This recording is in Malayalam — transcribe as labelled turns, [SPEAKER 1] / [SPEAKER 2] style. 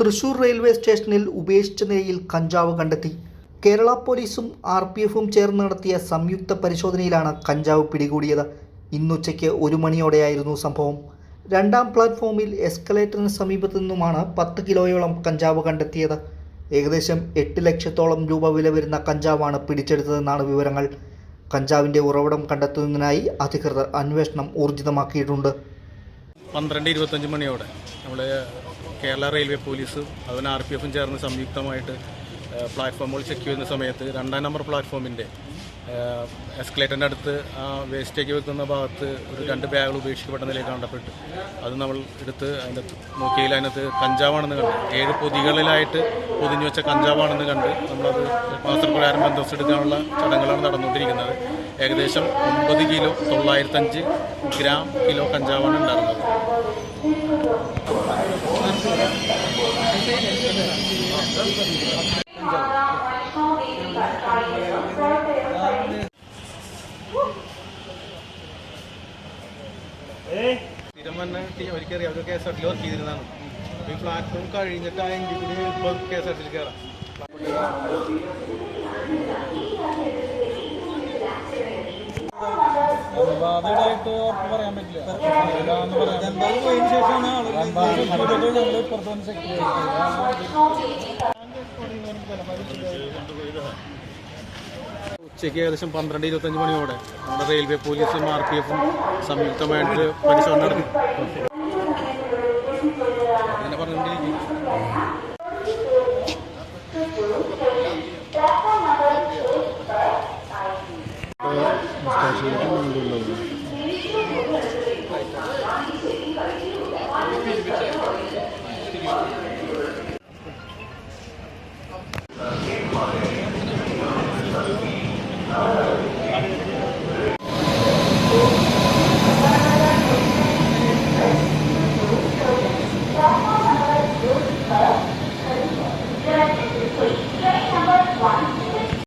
[SPEAKER 1] തൃശൂർ റെയിൽവേ സ്റ്റേഷനിൽ ഉപേക്ഷിച്ച നിലയിൽ കഞ്ചാവ് കണ്ടെത്തി. കേരള പോലീസും ആർ പി എഫും ചേർന്ന് നടത്തിയ സംയുക്ത പരിശോധനയിലാണ് കഞ്ചാവ് പിടികൂടിയത്. ഇന്നുച്ചയ്ക്ക് ഒരു മണിയോടെയായിരുന്നു സംഭവം. രണ്ടാം പ്ലാറ്റ്ഫോമിൽ എസ്കലേറ്ററിന് സമീപത്തു നിന്നുമാണ് പത്ത് കിലോയോളം കഞ്ചാവ് കണ്ടെത്തിയത്. ഏകദേശം എട്ട് ലക്ഷത്തോളം രൂപ വില വരുന്ന കഞ്ചാവാണ് പിടിച്ചെടുത്തതെന്നാണ് വിവരങ്ങൾ. കഞ്ചാവിന്റെ ഉറവിടം കണ്ടെത്തുന്നതിനായി അധികൃതർ അന്വേഷണം ഊർജിതമാക്കിയിട്ടുണ്ട്.
[SPEAKER 2] പന്ത്രണ്ട് ഇരുപത്തഞ്ച് മണിയോടെ നമ്മൾ കേരള റെയിൽവേ പോലീസും അതുപോലെ ആർ പി എഫും ചേർന്ന് സംയുക്തമായിട്ട് പ്ലാറ്റ്ഫോമുകൾ ചെക്ക് ചെയ്യുന്ന സമയത്ത് രണ്ടാം നമ്പർ പ്ലാറ്റ്ഫോമിന്റെ എസ്കലേറ്ററിന്റെ അടുത്ത് ആ വേസ്റ്റേക്ക് വെക്കുന്ന ഭാഗത്ത് ഒരു രണ്ട് ബാഗുകൾ ഉപേക്ഷിക്കപ്പെട്ട നിലയിൽ കണ്ടപ്പെട്ടു അത് നമ്മൾ എടുത്ത് അതിന്റെ നോക്കിയതിൽ അതിനകത്ത് കഞ്ചാവാണെന്ന് കണ്ട്. ഏഴ് പൊതികളിലായിട്ട് പൊതിഞ്ഞു വെച്ച കഞ്ചാവാണെന്ന് കണ്ട് നമ്മളത് മാസപ്രകാരം ബന്ധപ്പെടുത്താനുള്ള ചടങ്ങുകളാണ് നടന്നുകൊണ്ടിരിക്കുന്നത്. ഏകദേശം ഒമ്പത് കിലോ തൊള്ളായിരത്തഞ്ച് ഗ്രാം കിലോ കഞ്ചാവാണ് ഉണ്ടായിരുന്നത്. സ്ഥിരം തന്നെ ഒരിക്കൽ അവർ K S R T work ചെയ്തിരുന്നതാണ് ഈ പ്ലാറ്റ്ഫോം കഴിഞ്ഞിട്ട് ആ കൂടി ഇപ്പോൾ കെ എസ് ആർ ടി കയറാം
[SPEAKER 3] ബാധയുടെയായിട്ട് ഉറപ്പ് പറയാൻ പറ്റില്ല എന്തായാലും പോയതിനു ശേഷമാണ് ആളുകൾ ഞങ്ങൾ ഇപ്പുറത്തൊന്ന് സെക്യൂർ
[SPEAKER 2] ഉച്ചയ്ക്ക് ഏകദേശം പന്ത്രണ്ട് ഇരുപത്തഞ്ച് മണിയോടെ നമ്മുടെ റെയിൽവേ പോലീസും ആർ പി എഫും സംയുക്തമായിട്ട് പരിശോധന നടത്തി Thank you. から、それにも、いずい。